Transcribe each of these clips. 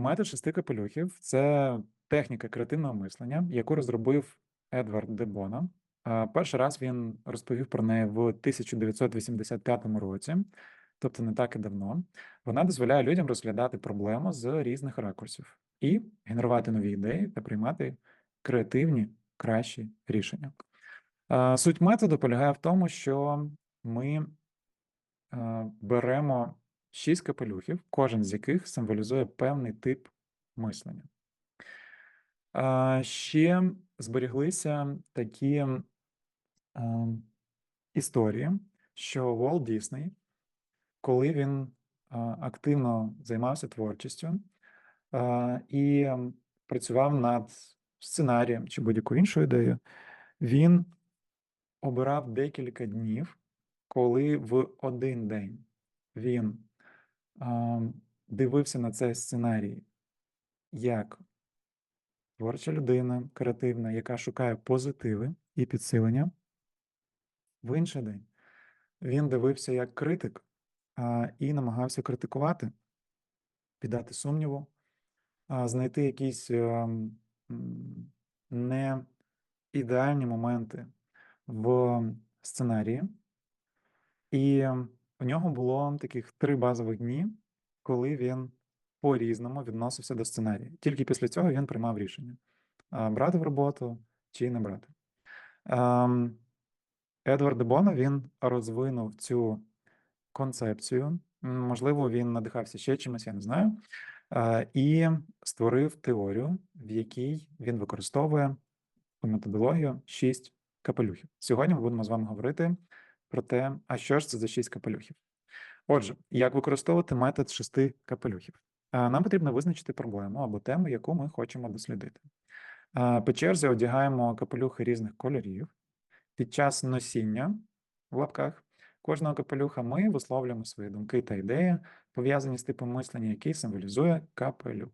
Метод шести капелюхів це техніка креативного мислення, яку розробив Едвард де Бона. Перший раз він розповів про неї в 1985 році, тобто не так і давно. Вона дозволяє людям розглядати проблему з різних ракурсів і генерувати нові ідеї та приймати креативні, кращі рішення. Суть методу полягає в тому, що ми беремо шість капелюхів, кожен з яких символізує певний тип мислення. Ще зберіглися такі історії, що Уолт Дісней, коли він активно займався творчістю і працював над сценарієм чи будь-якою іншою ідеєю, він обирав декілька днів, коли в один день він дивився на цей сценарій як творча людина, креативна, яка шукає позитиви і підсилення. В інший день він дивився як критик і намагався критикувати, піддати сумніву, знайти якісь ем, не ідеальні моменти в сценарії. І у нього було таких три базових дні, коли він по-різному відносився до сценарію. Тільки після цього він приймав рішення: брати в роботу чи не брати. Ем, Едвард де Боно він розвинув цю концепцію. Можливо, він надихався ще чимось, я не знаю. е, І створив теорію, в якій він використовує методологію шість капелюхів. Сьогодні ми будемо з вами говорити про те, а що ж це за шість капелюхів. Отже, як використовувати метод шести капелюхів? Нам потрібно визначити проблему або тему, яку ми хочемо дослідити. По черзі одягаємо капелюхи різних кольорів. Під час носіння в лапках кожного капелюха ми висловлюємо свої думки та ідеї, пов'язані з типом мислення, який символізує капелюх.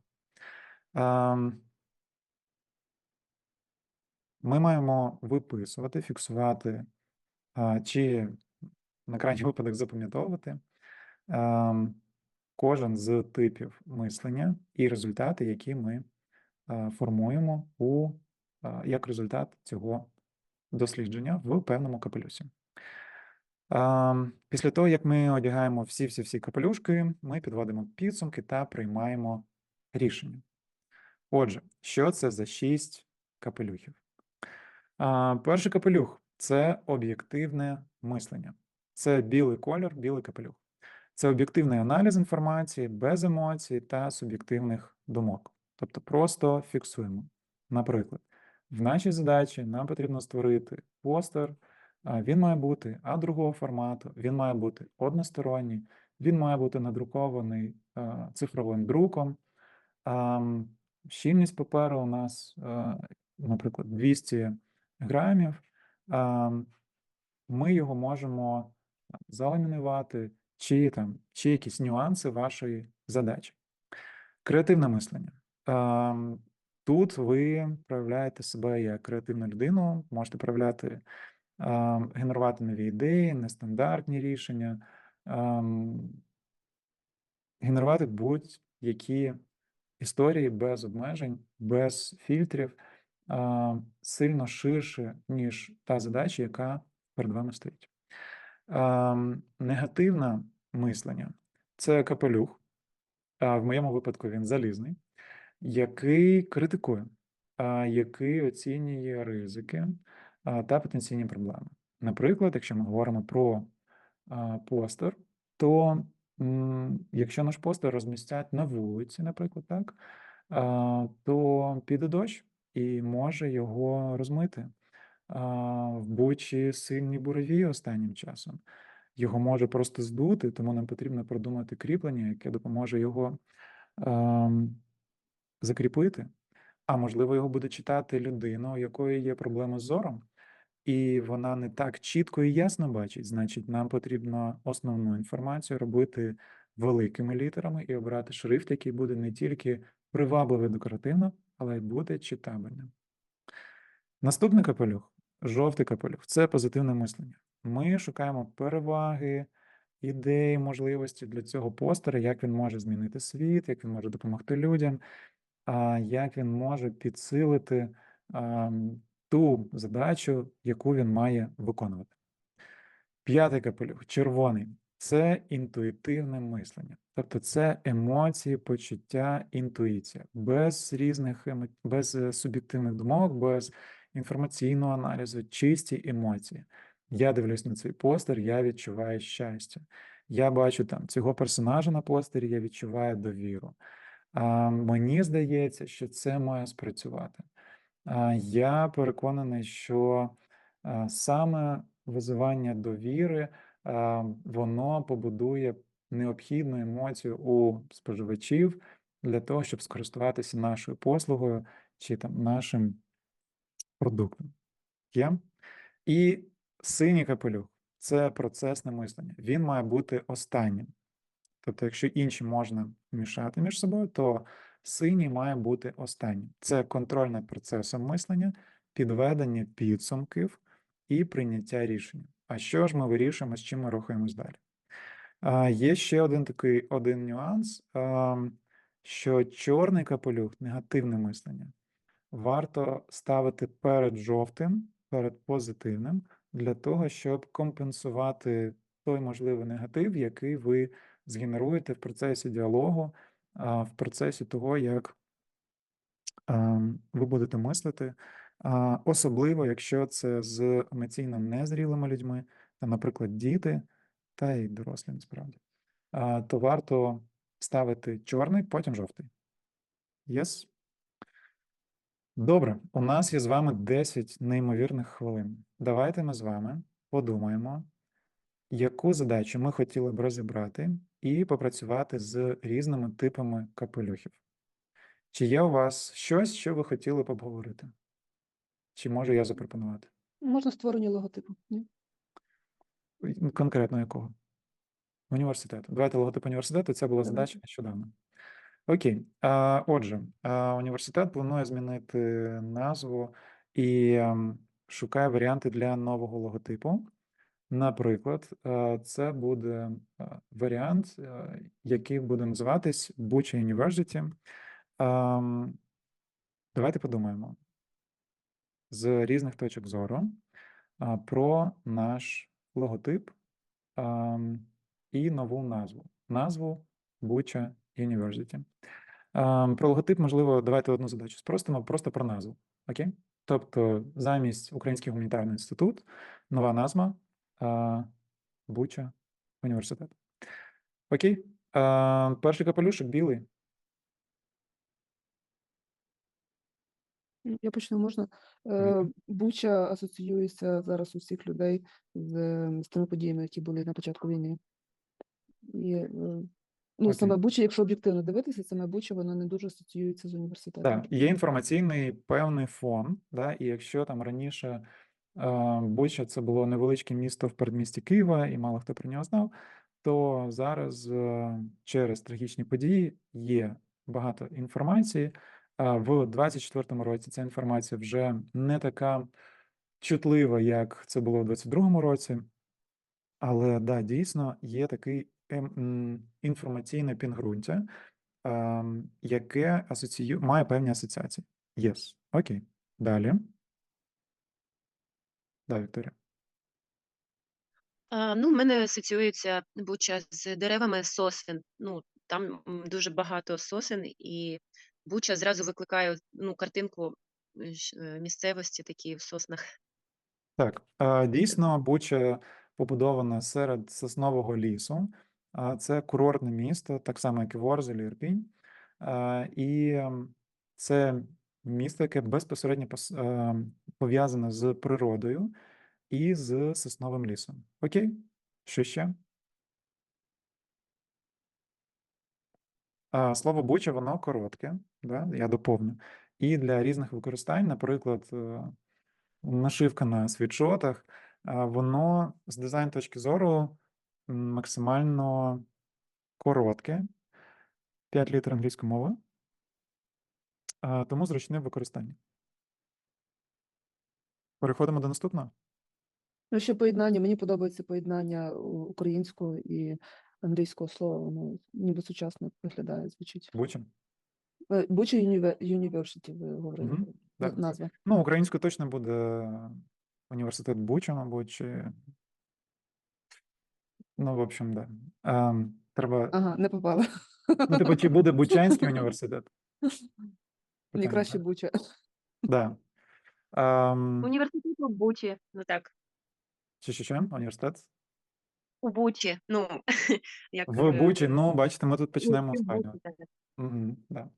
Ми маємо виписувати, фіксувати чи на крайній випадок запам'ятовувати кожен з типів мислення і результати, які ми формуємо у, як результат цього дослідження в певному капелюсі. Після того, як ми одягаємо всі-всі-всі капелюшки, ми підводимо підсумки та приймаємо рішення. Отже, що це за шість капелюхів? Перший капелюх це об'єктивне мислення. Це білий колір, білий капелюх. Це об'єктивний аналіз інформації без емоцій та суб'єктивних думок. Тобто просто фіксуємо. Наприклад, в нашій задачі нам потрібно створити постер. Він має бути а другого формату, він має бути односторонній, він має бути надрукований цифровим друком. Щільність паперу у нас, наприклад, 200 грамів. Ам, Ми його можемо заламінувати, чи там, чи якісь нюанси вашої задачі. Креативне мислення. Тут ви проявляєте себе як креативну людину, можете проявляти, генерувати нові ідеї, нестандартні рішення, генерувати будь-які історії без обмежень, без фільтрів, сильно ширше, ніж та задача, яка перед вами стоїть. Негативне мислення це капелюх. В моєму випадку він залізний, який критикує, який оцінює ризики та потенційні проблеми. Наприклад, якщо ми говоримо про постер, то якщо наш постер розмістять на вулиці, наприклад, так, то піде дощ і може його розмити. В Бучі сильні буревії останнім часом. Його може просто здути, тому нам потрібно продумати кріплення, яке допоможе його ем, закріпити. А можливо, його буде читати людина, у якої є проблема з зором, і вона не так чітко і ясно бачить. Значить, нам потрібно основну інформацію робити великими літерами і обрати шрифт, який буде не тільки привабливий декоративно, але й буде читабельним. Наступний капелюх, жовтий капелюх це позитивне мислення. Ми шукаємо переваги, ідеї, можливості для цього постера, як він може змінити світ, як він може допомогти людям, а, як він може підсилити ту задачу, яку він має виконувати. П'ятий капелюх, червоний це інтуїтивне мислення. Тобто це емоції, почуття, інтуїція, без різних емо... без е, суб'єктивних думок, без інформаційного аналізу, чисті емоції. Я дивлюсь на цей постер, я відчуваю щастя. Я бачу там цього персонажа на постері, я відчуваю довіру. А, мені здається, що це має спрацювати. А, я переконаний, що саме визивання довіри воно побудує необхідну емоцію у споживачів для того, щоб скористуватися нашою послугою чи там нашим продуктом. Є? І синій капелюх це процесне мислення. Він має бути останнім. Тобто, якщо інші можна мішати між собою, то синій має бути останнім. Це контроль над процесом мислення, підведення підсумків і прийняття рішення. А що ж ми вирішуємо, з чим ми рухаємось далі? Є ще один такий один нюанс, що чорний капелюх негативне мислення варто ставити перед жовтим, перед позитивним, для того, щоб компенсувати той можливий негатив, який ви згенеруєте в процесі діалогу, в процесі того, як ви будете мислити. Особливо, якщо це з емоційно незрілими людьми, наприклад, діти та й дорослі насправді, то варто ставити чорний, потім жовтий. Yes? Добре, у нас є з вами 10 неймовірних хвилин. Давайте ми з вами подумаємо, яку задачу ми хотіли б розібрати і попрацювати з різними типами капелюхів. Чи є у вас щось, що ви хотіли б обговорити? Чи можу я запропонувати? Можна створення логотипу. Ні? Й- Конкретно якого? Університету. Давайте логотип університету. Це була задача нещодавно. Окей. А, отже, а, університет планує змінити назву і ем, шукає варіанти для нового логотипу. Наприклад, е, це буде е, варіант, е, який буде називатись Bucha University. Ем, Давайте подумаємо з різних точок зору а, про наш логотип ам, і нову назву. Назву University. Ам, Про логотип, можливо, давайте одну задачу спростимо, просто про назву. Окей? Тобто, замість Український гуманітарний інститут, нова назва а, Буча університет. Окей? А, перший капелюшок білий. Я почну, можна. Е, Буча асоціюється зараз у всіх людей з, з тими подіями, які були на початку війни. І, е, ну, Окей. саме Буча, якщо об'єктивно дивитися, саме Буча, воно не дуже асоціюється з університетом. Так, є інформаційний певний фон, да, і якщо там раніше е, Буча це було невеличке місто в передмісті Києва, і мало хто про нього знав, то зараз е, через трагічні події є багато інформації. В 24-му році ця інформація вже не така чутлива, як це було в 22-му році. Але да, дійсно є такий ем, інформаційне підґрунтя, ем, яке асоціює, має певні асоціації. Yes. Окей. Далі. Да, Вікторія. А, ну, в мене асоціюється Буча з деревами сосен. Ну, там дуже багато сосен, і Буча зразу викликає ну, картинку щ- е, місцевості такі в соснах. Так, дійсно, Буча побудована серед соснового лісу. Це курортне місто, так само, як і Ворзель, Ірпінь. І це місто, яке безпосередньо пов'язане з природою і з сосновим лісом. Окей? Що ще? Слово Буча, воно коротке, да? я доповню. І для різних використань, наприклад, е, нашивка на світшотах, воно з дизайн точки зору максимально коротке, 5 літер англійської мови, тому зручне в використанні. Переходимо до наступного. Ну, ще поєднання, мені подобається поєднання українського і англійського слова, воно ніби сучасно виглядає, звучить. Буча? Е, Буча Юніве- Юніверситі, ви говорили, на- так. назва. Ну, українською точно буде університет Буча, мабуть, чи... Ну, в общем, да. Ем, треба... Ага, не попала. Ну, типу, чи буде Бучанський університет? Мені краще? Буча. Да. Ем, Університет у Бучі, ну так, чи що, що? Університет? у Бучі, ну, як... В е, Бучі, ну, бачите, ми тут починаємо так. Угу, да.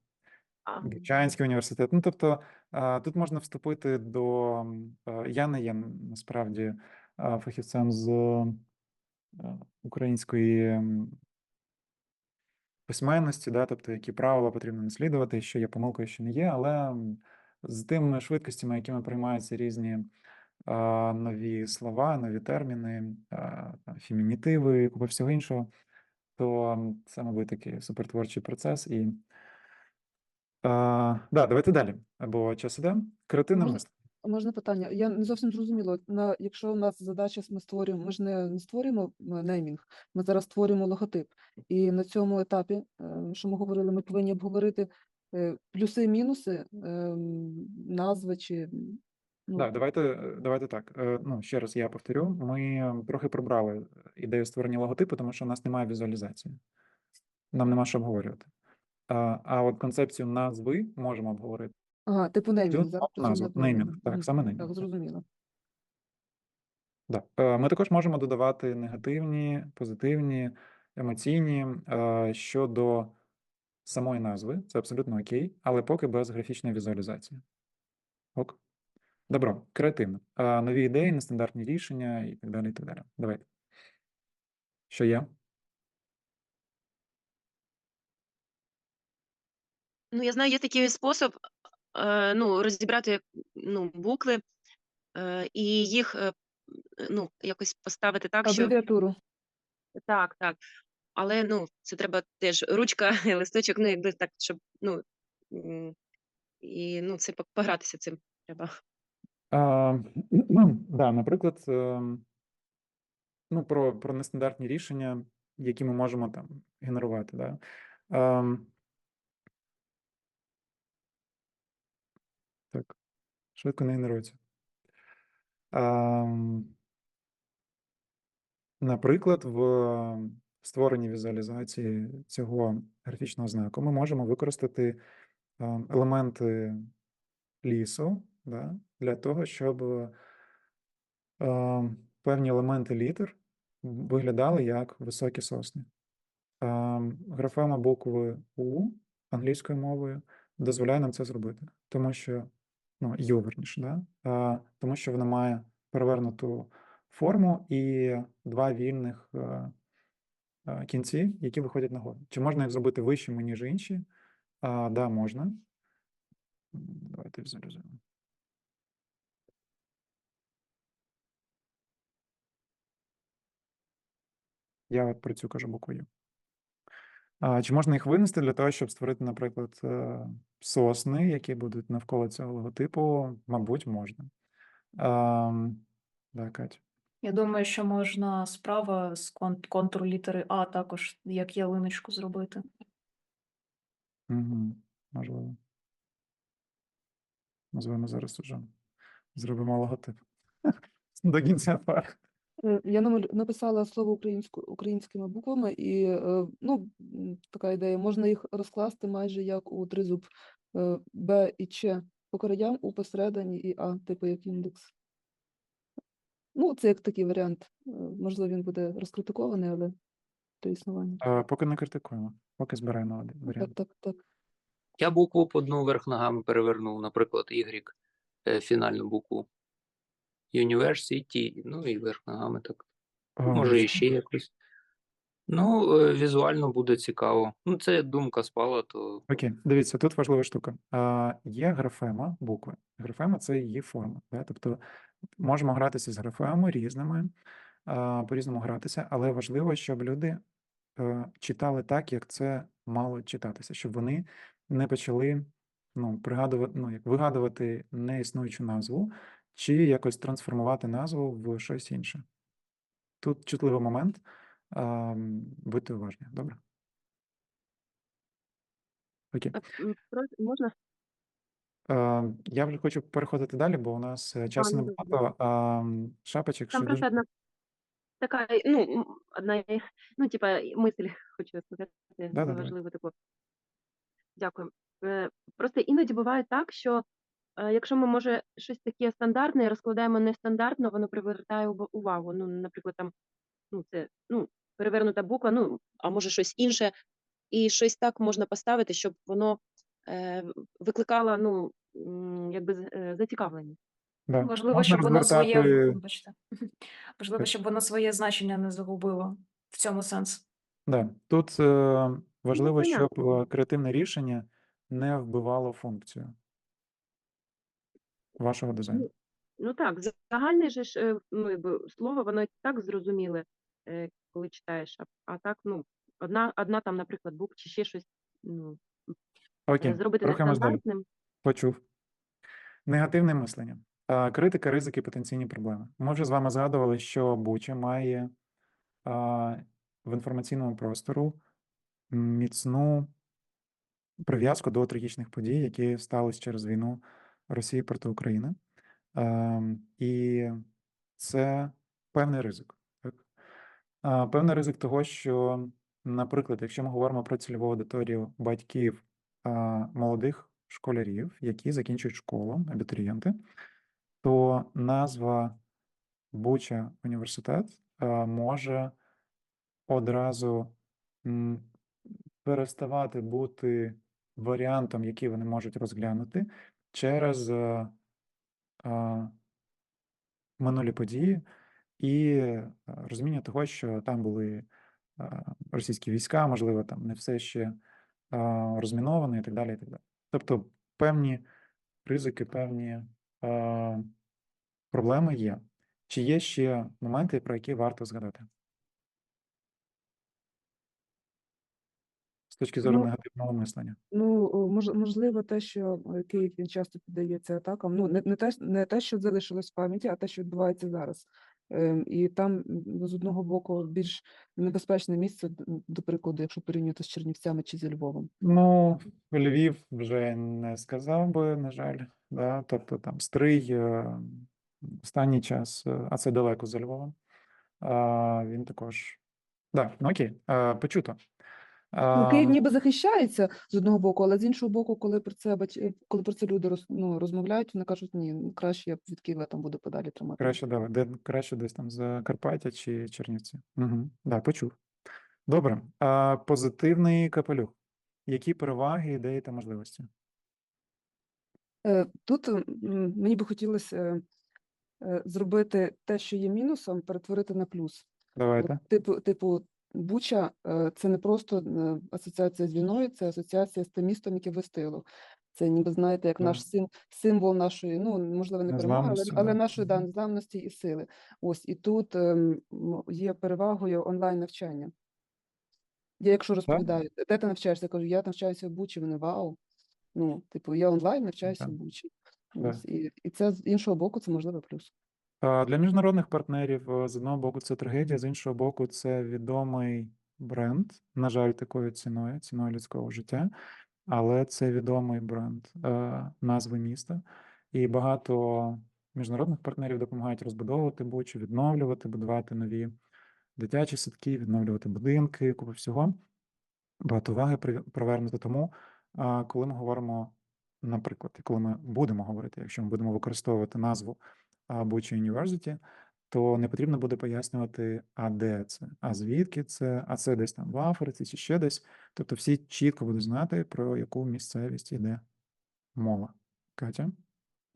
А, Бучанський університет. Ну, тобто, тут можна вступити до. Я не є насправді фахівцем з української письменності, да, тобто, які правила потрібно наслідувати, що є помилкою, що не є, але з тими швидкостями, якими приймаються різні нові слова, нові терміни, фемінітиви, купа всього іншого, то це, мабуть, такий супертворчий процес. І а, да, давайте далі. Бо час іде. Креативне Можна- мислення. Можна питання? Я не зовсім зрозуміла. На якщо у нас задача ми створюємо, ми ж не, не створюємо м, неймінг, ми зараз створюємо логотип. І на цьому етапі, е, що ми говорили, ми повинні обговорити е, плюси і мінуси ем, назви чи ну, Да, давайте, е, давайте так. Е, Ну, ще раз я повторю. Ми трохи прибрали ідею створення логотипу, тому що у нас немає візуалізації. Нам нема що обговорювати. А, а от концепцію назви можемо обговорити. ага, типу неймінг, Цю зараз назву, неймінг, так, саме Так, зрозуміло. Да. Е, Ми також можемо додавати негативні, позитивні, емоційні щодо самої назви. Це абсолютно окей, але поки без графічної візуалізації. Ок. Добро, креативно. Нові ідеї, нестандартні рішення і так далі. І так далі. Давайте. Що є? Ну, я знаю, є такий спосіб е, ну, розібрати ну, букви е, і їх е, ну, якось поставити так, що Абревіатуру. так, так. Але ну, це треба теж ручка, листочок, ну, якби так, щоб ну, м, і ну, це по- погратися цим треба. А, да, наприклад, ем, ну, про, про нестандартні рішення, які ми можемо там генерувати. Да? Ем, так, швидко не генерується. Ем, наприклад, в створенні візуалізації цього графічного знаку ми можемо використати ем, елементи лісу да, для того, щоб е, певні елементи літер виглядали як високі сосни. Графема букви У англійською мовою дозволяє нам це зробити, тому що ну, «ю», верніше, да? тому що вона має перевернуту форму і два вільних кінці, які виходять нагору. Чи можна їх зробити вищими, ніж інші? А, да, можна. Давайте візуалізуємо. Я от про цю кажу букву «Ю». А, чи можна їх винести для того, щоб створити, наприклад, е, сосни, які будуть навколо цього логотипу? Мабуть, можна. Ам, да, Катя. Я думаю, що можна справа з кон- контуру літери А також як ялиночку зробити. Угу, можливо. Можливо, зараз уже зробимо логотип. До кінця пар. Е, Я написала слово українську, українськими буквами, і е, ну, така ідея, можна їх розкласти майже як у тризуб Б і Ч по краям, У посередині і А, типу як індекс. Ну, це як такий варіант. Е, Можливо, він буде розкритикований, але до існування. Е, Поки не критикуємо, поки збираємо один варіант. так, так. так. Я букву по дну вверх ногами перевернув, наприклад, Y, е, фінальну букву. University, ну і вверх ногами так. Е, Може, і ще якось. Ну, е, візуально буде цікаво. Ну, це думка спала, то Окей, дивіться, тут важлива штука. А, є графема букви. Графема це її форма. Да? Тобто можемо гратися з графемами різними, по-різному гратися, але важливо, щоб люди е, читали так, як це мало читатися, щоб вони не почали ну, пригадувати, ну, як вигадувати неіснуючу назву чи якось трансформувати назву в щось інше. Тут чутливий момент. Будьте уважні, добре? Окей. Можна? Я вже хочу переходити далі, бо у нас е, часу ну, небагато. Шапочок, Там що просто дуже одна така, ну, одна, ну, типа, мисль хочу сказати, Да-да, важливо таку. Дякую. Е, Просто іноді буває так, що якщо ми, може, щось таке стандартне розкладаємо нестандартно, воно привертає увагу. Ну, наприклад, там, ну, це, ну, перевернута буква, ну, а може щось інше, і щось так можна поставити, щоб воно е, викликало, ну, якби е, да. Важливо, Можна щоб воно своє, розвертати- Важливо, щоб воно своє значення не загубило. В цьому сенс. Да. Тут е, важливо, щоб е, креативне рішення не вбивало функцію вашого дизайну. Ну так, загальне ж е, ну, слово, воно і так зрозуміле, е, коли читаєш. А, а так, ну, одна, одна там, наприклад, буква чи ще щось ну, Окей, зробити нестандартним. Почув. Негативне мислення. Критика, ризики, потенційні проблеми. Ми вже з вами згадували, що Буча має а, в інформаційному простору міцну прив'язку до трагічних подій, які сталися через війну Росії проти України. Ем, І це певний ризик. Так? Певний ризик того, що, наприклад, якщо ми говоримо про цільову аудиторію батьків молодих школярів, які закінчують школу, абітурієнти, то назва Буча університет може одразу переставати бути варіантом, який вони можуть розглянути через е, а, минулі події і розуміння того, що там були а, російські війська, можливо, там не все ще а, розміновано і так далі. І так далі. Тобто певні ризики, певні а, проблеми є. Чи є ще моменти, про які варто згадати? Точки зору Ну, негативного мислення. Ну, мож, можливо, те, що е, Київ він часто піддається атакам. Ну, не, не те, не те, що залишилось в пам'яті, а те, що відбувається зараз. Ем, і там ну, з одного боку більш небезпечне місце, до прикладу, якщо порівнювати з Чернівцями чи зі Львовом. Ну, Львів вже не сказав би, на жаль. Да? Тобто там Стрий е, останній час, е, а це далеко за Львовом. Він також. Да, ну окей, а, почуто. Ну, Київ ніби захищається з одного боку, але з іншого боку, коли про це бач... е, коли про це люди роз... ну, розмовляють, вони кажуть, ні, ну, краще я від Києва там буду подалі тримати. краще, да, де, краще десь там Закарпаття чи Чернівці. Угу. Да, почув. Добре. А, позитивний капелюх. Які переваги, ідеї та можливості? Е, Тут мені би хотілося е, зробити те, що є мінусом, перетворити на плюс. Давайте. Типу, типу, Буча е, це не просто асоціація з війною, це асоціація з тим містом, яке вистило. Це ніби знаєте, як наш сим, символ нашої, ну можливо, не перемоги, але, але нашої да, незламності і сили. Ось і тут ем, є перевагою онлайн навчання. Я якщо розповідаю, де ти навчаєшся, я кажу, я навчаюся в Бучі, вони вау. Ну, типу, я онлайн навчаюся в Бучі. Ось, і, і це з іншого боку, це можливо плюс. Для міжнародних партнерів е, з одного боку це трагедія, з іншого боку, це відомий бренд, на жаль, такою ціною, ціною людського життя, але це відомий бренд е, назви міста, і багато міжнародних партнерів допомагають розбудовувати Бучу, відновлювати, будувати нові дитячі садки, відновлювати будинки, купу всього. Багато уваги при- привернуто тому, коли ми говоримо, наприклад, і коли ми будемо говорити, якщо ми будемо використовувати назву а, чи University, то не потрібно буде пояснювати, а де це, а звідки це, а це десь там в Африці чи ще десь. Тобто всі чітко будуть знати, про яку місцевість йде мова. Катя?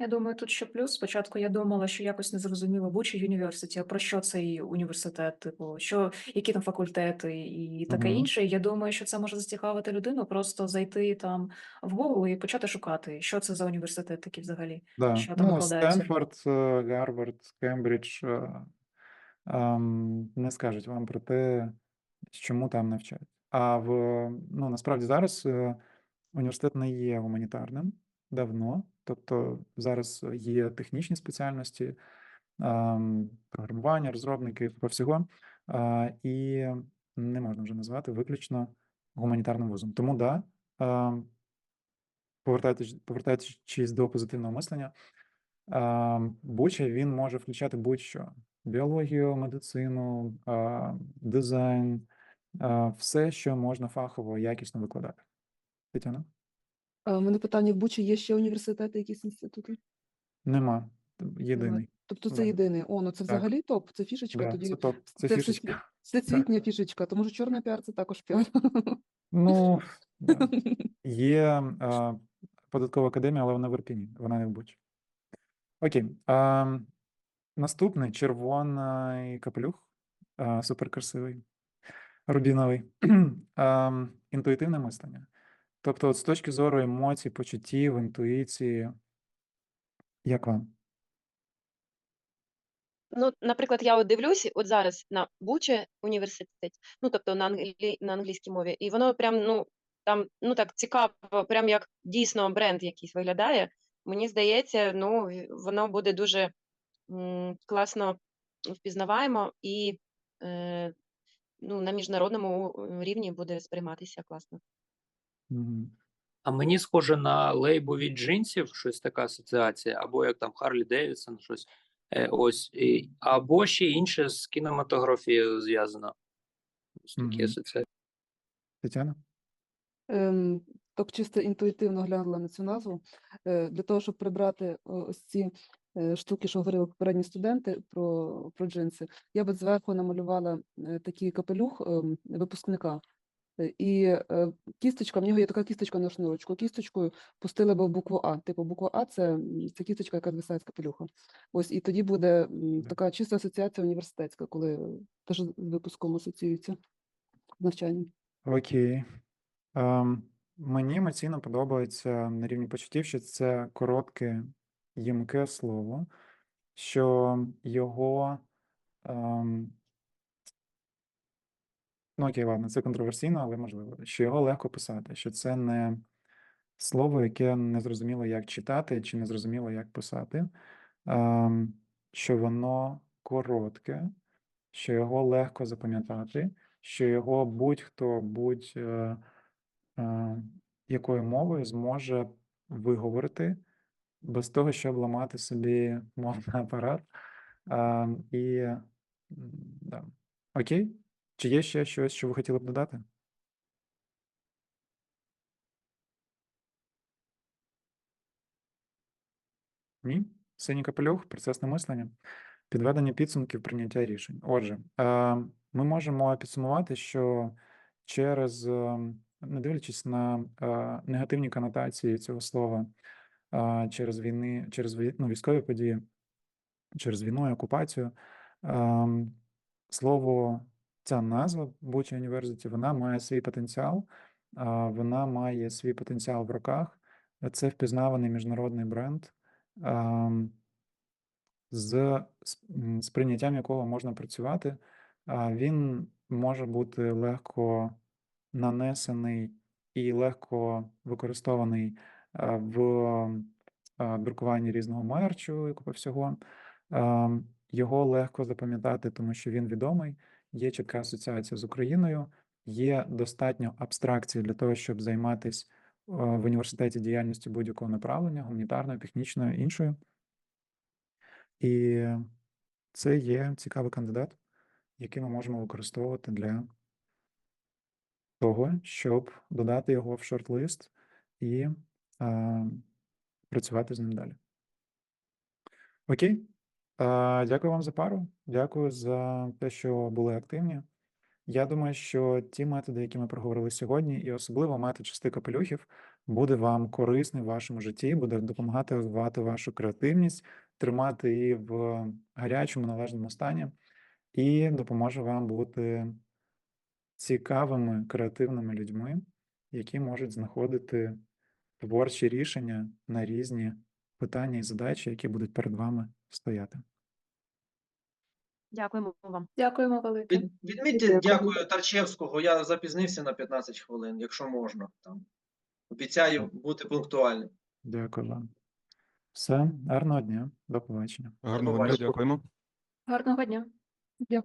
Я думаю, тут ще плюс. Спочатку я думала, що якось не зрозуміло Буча Юніверситі, а про що цей університет, типу, що, які там факультети і таке Мгм. інше. Я думаю, що це може зацікавити людину, просто зайти там в Google і почати шукати, що це за університет такий взагалі. Да. Що там Ну. Стенфорд, е, Гарвард, Кембридж ем, не скажуть вам про те, чому там навчають. А в ну насправді зараз е, університет не є гуманітарним, давно. Тобто зараз є технічні спеціальності, програмування, розробники по всього, і не можна вже назвати виключно гуманітарним вузом. Тому да, повертаючись, повертаючись до позитивного мислення, Буча він може включати будь-що: біологію, медицину, дизайн, все, що можна фахово якісно викладати. Тетяна? У мене питання: в Бучі є ще університети, якісь інститути? Нема. Єдиний. Тобто це Да. єдиний. О, ну це Так. взагалі топ, це фішечка. Да, Тоді це топ, це це фішечка. всесвіт- всесвітня фішечка, тому що чорний піар це також піар. Ну, да. Є а, податкова академія, але вона в Ірпіні, вона не в Бучі. Окей. А, наступний червоний капелюх, а, суперкрасивий, рубіновий. а, інтуїтивне мислення. Тобто, от з точки зору емоцій, почуттів, інтуїції, як вам? Ну, наприклад, я от дивлюсь от зараз на Буче університет, ну тобто на англі... на англійській мові, і воно прям ну там ну так цікаво, прям як дійсно бренд якийсь виглядає. Мені здається, ну воно буде дуже м, класно впізнаваємо і е, ну, на міжнародному е, рівні буде сприйматися класно. А мені схоже на лейбу від джинсів, щось така асоціація, або як там Харлі Девідсон, щось. Е, ось, і, або ще інше з кінематографією зв'язано. Ось такі асоціації. Тетяна? Ем, так чисто інтуїтивно глянула на цю назву. Е, Для того, щоб прибрати ось ці е, штуки, що говорили попередні студенти про, про джинси, я би зверху намалювала е, такий капелюх ем, випускника. Е, І е, кісточка, в нього є така кісточка на шнурочку. Кісточкою пустили би в букву А. Типу, буква А це, це кісточка, яка звисає з капелюха. Ось і тоді буде така чиста асоціація університетська, коли теж з випуском асоціюється з навчанням. Окей. Ем, мені емоційно подобається на рівні почуттів, що це коротке, ємке слово, що його. Ем, ну, окей, ладно, це контроверсійно, але можливо, що його легко писати, що це не слово, яке не зрозуміло, як читати, чи не зрозуміло, як писати, ем, що воно коротке, що його легко запам'ятати, що його будь-хто, будь е, е, якою мовою зможе виговорити без того, щоб ламати собі мовний апарат. А, і да. Окей. Чи є ще щось, що ви хотіли б додати? Ні? Синій капелюх, процесне мислення, підведення підсумків прийняття рішень. Отже, е, ми можемо підсумувати, що через, е, не дивлячись на е, негативні конотації цього слова, через війни, через ну, військові події, через війну і окупацію, ем, слово, ця назва Буча University, вона має свій потенціал, вона має свій потенціал в руках. Це впізнаваний міжнародний бренд, з з прийняттям якого можна працювати. Він може бути легко нанесений і легко використований в друкуванні різного мерчу і купи всього. Його легко запам'ятати, тому що він відомий, є чітка асоціація з Україною, є достатньо абстракції для того, щоб займатися в університеті діяльністю будь-якого направлення, гуманітарною, технічною, іншою. І це є цікавий кандидат, який ми можемо використовувати для того, щоб додати його в шорт-лист і а, працювати з ним далі. Окей. А, дякую вам за пару. Дякую за те, що були активні. Я думаю, що ті методи, які ми проговорили сьогодні, і особливо метод шести капелюхів, буде вам корисний в вашому житті, буде допомагати розвивати вашу креативність, тримати її в гарячому належному стані, і допоможе вам бути цікавими креативними людьми, які можуть знаходити творчі рішення на різні питання і задачі, які будуть перед вами стояти. Дякуємо вам. Дякуємо велике. Від, відмітьте, Дякую. дякую Тарчевського. Я запізнився на 15 хвилин, якщо можна. Там. Обіцяю бути пунктуальним. Дякую вам. Все, гарного дня, до побачення. Гарного дня, побачення. дякуємо. Гарного дня. Дякую.